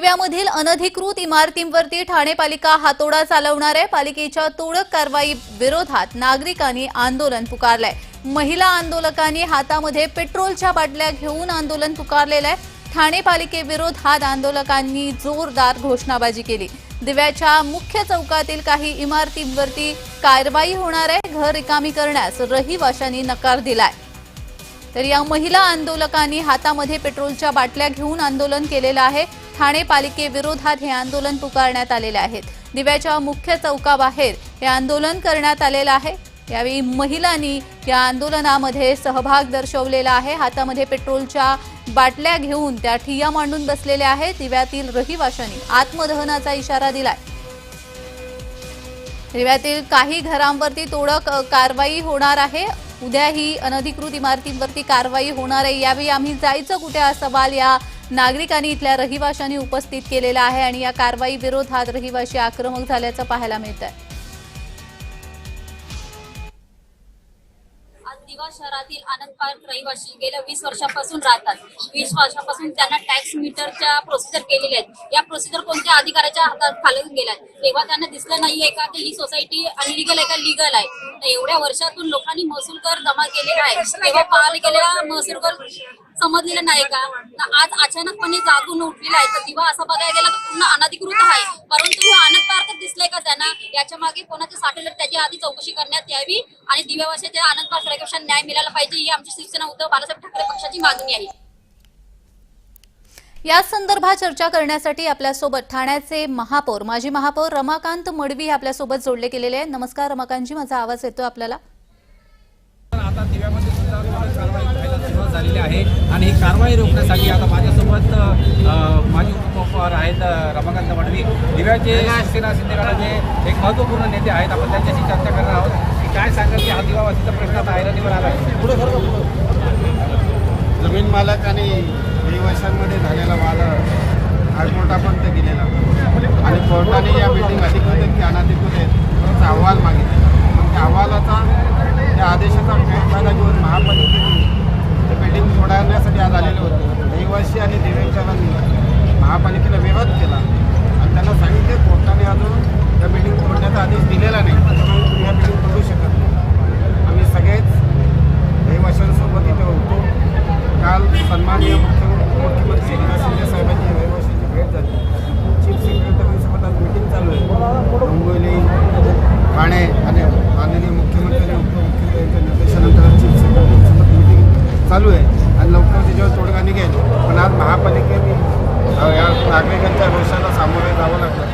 दिव्यामधील अनधिकृत इमारतींवरती ठाणे पालिका हातोडा चालवणार आहे. पालिकेच्या तोडक कारवाई विरोधात नागरिकांनी आंदोलन पुकारलंय. महिला आंदोलकांनी हातामध्ये पेट्रोलच्या बाटल्या घेऊन आंदोलन पुकारलेलं आहे. ठाणे पालिकेविरोधात आंदोलकांनी जोरदार घोषणाबाजी केली. दिव्याच्या मुख्य चौकातील काही इमारतींवरती कारवाई होणार आहे. घर रिकामी करण्यास रहिवाशांनी नकार दिलाय. तर या महिला आंदोलकांनी हातामध्ये पेट्रोलच्या बाटल्या घेऊन आंदोलन केलेलं आहे. ठाणे पालिकेविरोधात हे आंदोलन पुकारण्यात आलेले आहेत. दिव्याच्या मुख्य चौकाबाहेर हे आंदोलन करण्यात आलेलं आहे. यावेळी महिलांनी या आंदोलनामध्ये सहभाग दर्शवलेला आहे. हातामध्ये पेट्रोलच्या बाटल्या घेऊन त्या ठिय्या मांडून बसलेल्या आहेत. दिव्यातील रहिवाशांनी आत्मदहनाचा इशारा दिलाय. दिव्यातील काही घरांवरती तोडक कारवाई होणार आहे. उद्याही अनधिकृत इमारतींवरती कारवाई होणार आहे. यावेळी आम्ही जायचं कुठे हा सवाल या नागरिकांनी इथल्या रहिवाशांनी उपस्थित केलेला आहे आणि या कारवाई विरोधात रहिवाशी आक्रमक झाल्याचं पाहायला मिळत आहे शहरातील आनंद पार्क रहिवासी गेल्या वीस वर्षापासून राहतात. वीस वर्षापासून त्यांना टॅक्स मीटरच्या प्रोसिजर केलेल्या आहेत. या प्रोसिजर कोणत्या अधिकाऱ्याच्या हातात खालून गेल्या तेव्हा त्यांना दिसलं नाहीये का की ही सोसायटी अनलिगल आहे का लिगल आहे? तर एवढ्या वर्षातून लोकांनी महसूल कर जमा केलेला आहे. तेव्हा पालिकेला महसूल कर समजलेलं नाही का? आज अचानकपणे जागून उठलेला आहे. तर दिवा असं बघायला गेला तर पूर्ण अनधिकृत आहे परंतु हे आनंद पार्क दिसलंय का त्यांना याच्या मागे कोणाचे साठवले त्याची आधी चौकशी करण्यात यावी आणि दिव्यावाशाच्या आनंद रहिवाशांना न्याय मिळाला पाहिजे ही आमची शिवसेना उद्धव बाळासाहेब ठाकरे पक्षाची मागणी आहे. या संदर्भात चर्चा करण्यासाठी आपल्यासोबत ठाण्याचे महापौर माजी महापौर रमाकांत मडवी हे आपल्यासोबत जोडले गेलेले आहेत. नमस्कार रमाकांतजी माझा आवाज येतो आपल्याला? आता दिव्यामध्ये सुद्धा थोडं कारवाई व्हायला सुरुवात झालेली आहे आणि ही कारवाई रोखण्यासाठी आता माझ्यासोबत माजी उपमहापौर आहेत रमाकांत मडवी दिव्याचे शिवसेना शिंदेगडाचे एक महत्त्वपूर्ण नेते आहेत आपण त्यांच्याशी चर्चा करणार आहोत. की काय सांगाल की हा दिवावासीचा प्रश्न आता ऐरणीवर आला आहे. पुढे जमीन मालक आणि रहिवाशांमध्ये झालेला वाद हायकोर्टापर्यंत गेलेला आणि कोर्टाने या बिल्डिंग अधिकृत की अनधिकृत आहेत याचा अहवाल मागितला पण त्या अहवालाचा त्या आदेशाचा गैरफायदा घेऊन महापालिकेने ते बिल्डिंग आज आलेले होते. रहिवासी आणि दिव्यांगांनी महापालिकेला विरोध केला. आणि त्यांना सांगितले कोर्टाने अजून त्या बिल्डिंग तोडण्याचा आदेश दिलेला नाही. त्याच्यामुळे तुम्ही ह्या बिल्डिंग तोडू शकत नाही. आम्ही सगळेच रहिवाशांसोबत इथे होतो. काल सन्माननीय मुख्य मुख्यमंत्री एकनाथ शिंदे साहेबांची रहिवाशांची भेट झाली. चीफ सेक्रेटरीसोबत आज मिटिंग चालू आहे. डोंबिवली ठाणे आणि माननीय मुख्यमंत्री आणि उपमुख्यमंत्र्यांच्या निर्देशानंतर चीफ सेक्रेटरीसोबत मिटिंग चालू आहे. त्याच्यावर तोडगा पण आज महापालिकेने या नागरिकांच्या रोषाला सामोरे जावं लागलं.